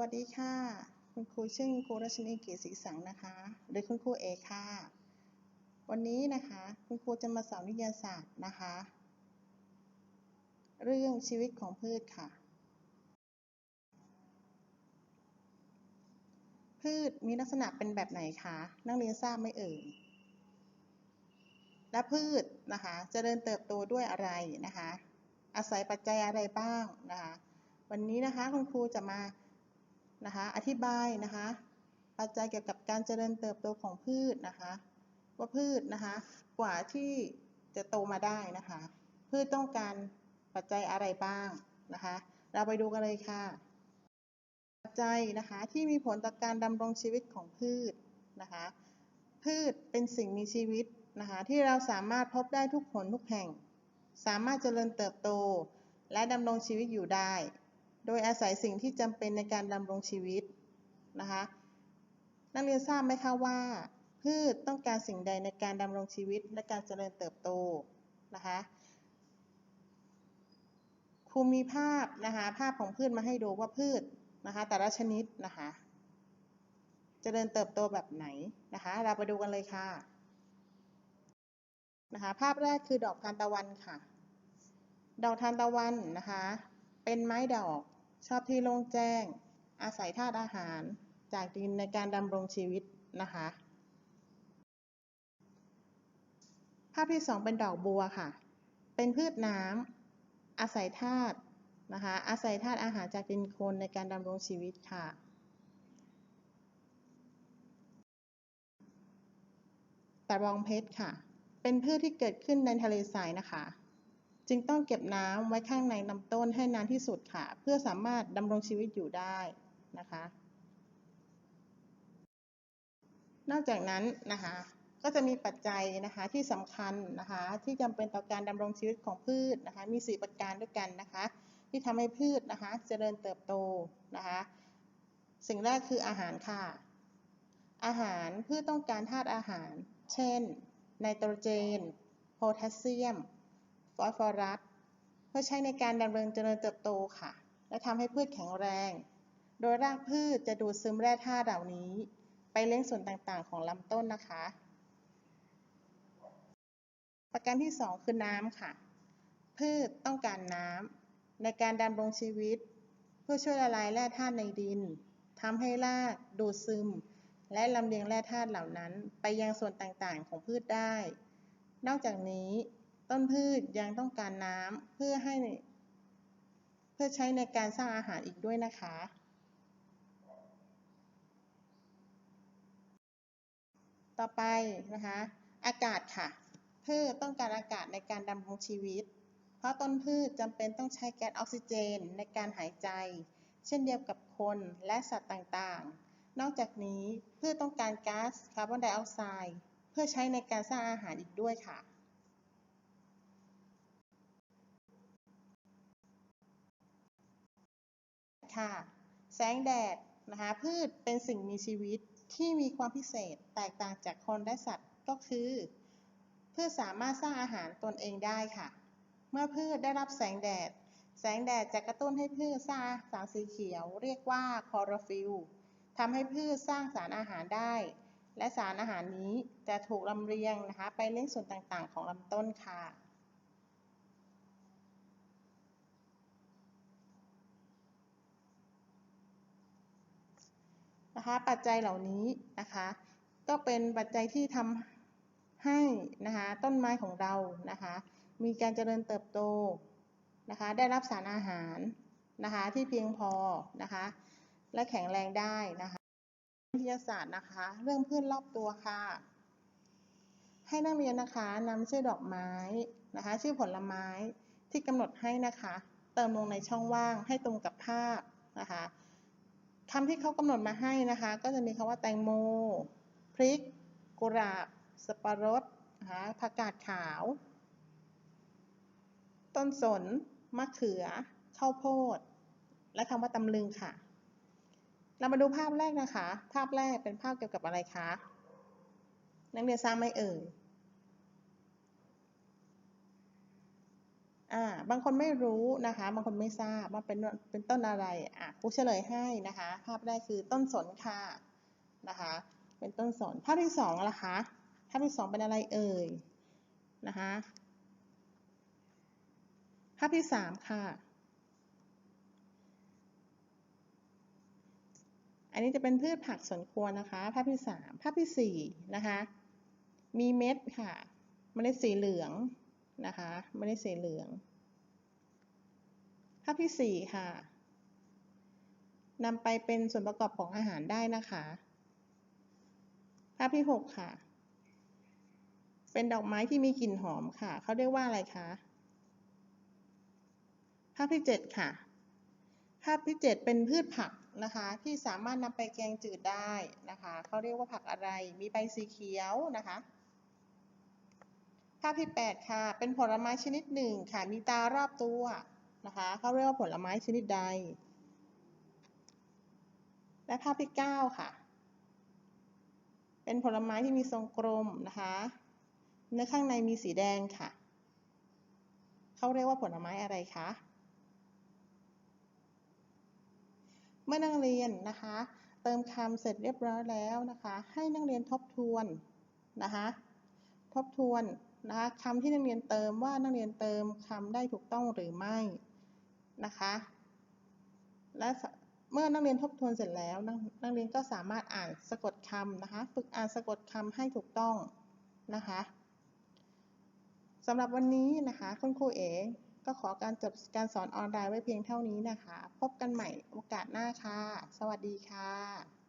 วัสดีค่ะ คุณครูชื่อคุณครูรัชนีเกียรติศรีสังนะคะ หรือคุณครูเอค่ะ วันนี้นะคะคุณครูจะมาสอนวิทยาศาสตร์นะคะ เรื่องชีวิตของพืชค่ะ พืชมีลักษณะเป็นแบบไหนคะนักเรียนทราบไหมเอ่ยและพืชนะคะจะเดินเติบโตด้วยอะไรนะคะ อาศัยปัจจัยอะไรบ้างนะคะ วันนี้นะคะคุณครูจะมา นะคะ อธิบายนะคะ ปัจจัยเกี่ยวกับการเจริญเติบโตของพืชนะคะ ว่าพืชนะคะ กว่าที่จะโตมาได้นะคะ พืชต้องการปัจจัยอะไรบ้างนะคะ เราไปดูกันเลยค่ะ ปัจจัยนะคะที่มีผลต่อการดำรงชีวิตของพืชนะคะ พืชเป็นสิ่งมีชีวิตนะคะที่เราสามารถพบได้ทุกผลทุกแห่ง สามารถเจริญเติบโต และดำรงชีวิตอยู่ได้ โดยอาศัยสิ่งที่จำเป็นในการดำรงชีวิตนะคะนักเรียนทราบไหมคะว่า พืชต้องการสิ่งใดในการดำรงชีวิตและการเจริญเติบโตนะคะครูมีภาพนะคะภาพของพืชมาให้ดูว่าพืชนะคะแต่ละชนิดนะคะเจริญเติบโตแบบไหนนะคะ เราไปดูกันเลยค่ะนะคะภาพแรกคือดอกทานตะวันค่ะ ดอกทานตะวันนะคะ เป็นไม้ดอก ชอบที่โล่งแจ้ง อาศัยธาตุอาหารจากดินในการดำรงชีวิตนะคะ ภาพที่สองเป็นดอกบัวค่ะ เป็นพืชน้ำอาศัยธาตุนะคะ อาศัยธาตุอาหารจากดินโคลนในการดำรงชีวิตค่ะตะบองเพชรค่ะ เป็นพืชที่เกิดขึ้นในทะเลทรายนะคะ จึงต้องเก็บน้ำไว้ข้างในลำต้นให้นานที่สุดค่ะ เพื่อสามารถดำรงชีวิตอยู่ได้นะคะ นอกจากนั้นนะคะก็จะมีปัจจัยนะคะที่สำคัญนะคะที่จำเป็นต่อการดำรงชีวิตของพืชนะคะมี 4 ประการด้วยกันนะคะที่ทำให้พืชนะคะเจริญเติบโตนะคะสิ่งแรกคืออาหารค่ะ อาหารพืชต้องการธาตุอาหาร เช่นไนโตรเจนโพแทสเซียม ฟอสฟอรัสเพื่อใช้ในการดำเนินเจริญเติบโตค่ะ และทำให้พืชแข็งแรง โดยรากพืชจะดูดซึมแร่ธาตุเหล่านี้ ไปเลี้ยงส่วนต่างๆ ของลำต้นนะคะ ประการที่ 2 คือน้ำค่ะ พืชต้องการน้ำในการดำรงชีวิต เพื่อช่วยละลายแร่ธาตุในดินทำให้รากดูดซึม และลำเลียงแร่ธาตุเหล่านั้น ไปยังส่วนต่างๆ ของพืชได้ นอกจากนี้ ต้นพืชยังต้องการน้ำเพื่อให้ เพื่อใช้ในการสร้างอาหารอีกด้วยนะคะ ต่อไปนะคะ อากาศค่ะ พืชต้องการอากาศในการดำรงชีวิต เพราะต้นพืชจำเป็นต้องใช้แก๊สออกซิเจนในการหายใจ เช่นเดียวกับคนและสัตว์ต่างๆ นอกจากนี้พืชต้องการก๊าซคาร์บอนไดออกไซด์เพื่อใช้ในการสร้างอาหารอีกด้วยค่ะ ค่ะ แสงแดดนะคะพืชเป็นสิ่งมีชีวิตที่มีความพิเศษแตกต่างจากคนและสัตว์ก็คือ พืชสามารถสร้างอาหารตนเองได้ค่ะ เมื่อพืชได้รับแสงแดด แสงแดดจะกระตุ้นให้พืชสร้างสารสีเขียว เรียกว่าคลอโรฟิลทำให้พืชสร้างสารอาหารได้ และสารอาหารนี้จะถูกลำเลียงนะคะไปเลี้ยงส่วนต่างๆ ของลำต้นค่ะ นะคะ ปัจจัยเหล่านี้นะคะ ก็เป็นปัจจัยที่ทำให้นะคะต้นไม้ของเรานะคะ มีการเจริญเติบโตนะคะ ได้รับสารอาหารนะคะที่เพียงพอนะคะ และแข็งแรงได้นะคะวิทยาศาสตร์นะคะ เรื่องพืชรอบตัวค่ะ ให้นักเรียนนะคะนำชื่อดอกไม้นะคะ ชื่อผลไม้ที่กำหนดให้นะคะ เติมลงในช่องว่างให้ตรงกับภาพนะคะ คำที่เขากำหนดมาให้นะคะ ก็จะมีคำว่าแตงโม พริก กุหลาบสับปะรดนะคะผักกาดขาว ต้นสน มะเขือ ข้าวโพด และคำว่าตำลึงค่ะ เรามาดูภาพแรกนะคะ ภาพแรกเป็นภาพเกี่ยวกับอะไรคะ นักเรียนทราบไหมเอ่ย อ่าบางคนไม่รู้นะคะ บางคนไม่ทราบว่าเป็นเป็นต้นอะไรอะครูเฉลยให้นะคะ ภาพแรกคือต้นสนค่ะนะคะ เป็นต้นสนภาพที่สองล่ะคะภาพที่สองเป็นอะไรเอ่ยนะคะภาพที่สามค่ะ อันนี้จะเป็นพืชผักสวนครัวนะคะ ภาพที่สามภาพที่สี่นะคะ มีเม็ดค่ะ เมล็ดสีเหลือง นะคะเมล็ดสีเหลือง ภาพที่สี่ค่ะนำไปเป็นส่วนประกอบของอาหารได้นะคะ ภาพที่หกค่ะ เป็นดอกไม้ที่มีกลิ่นหอมค่ะ เขาเรียกว่าอะไรคะ ภาพที่เจ็ดค่ะ ภาพที่เจ็ดเป็นพืชผักนะคะที่สามารถนำไปแกงจืดได้นะคะ เขาเรียกว่าผักอะไร มีใบสีเขียวนะคะ ภาพที่แปดค่ะ เป็นผลไม้ชนิดหนึ่งค่ะ มีตารอบตัวนะคะเขาเรียกว่าผลไม้ชนิดใด และภาพที่เก้าค่ะ เป็นผลไม้ที่มีทรงกลมนะคะ เนื้อข้างในมีสีแดงค่ะ เขาเรียกว่าผลไม้อะไรคะ เมื่อนักเรียนนะคะ เติมคำเสร็จเรียบร้อยแล้วนะคะ ให้นักเรียนทบทวนนะคะทบทวน นะคะคำที่นักเรียนเติมว่านักเรียนเติมคำได้ถูกต้องหรือไม่นะคะ และเมื่อนักเรียนทบทวนเสร็จแล้วนักนักเรียนก็สามารถอ่านสะกดคำนะคะ ฝึกอ่านสะกดคำให้ถูกต้องนะคะสำหรับวันนี้นะคะคุณครูเอ๋ก็ขอการจบการสอนออนไลน์ไว้เพียงเท่านี้นะคะ พบกันใหม่โอกาสหน้าค่ะ สวัสดีค่ะ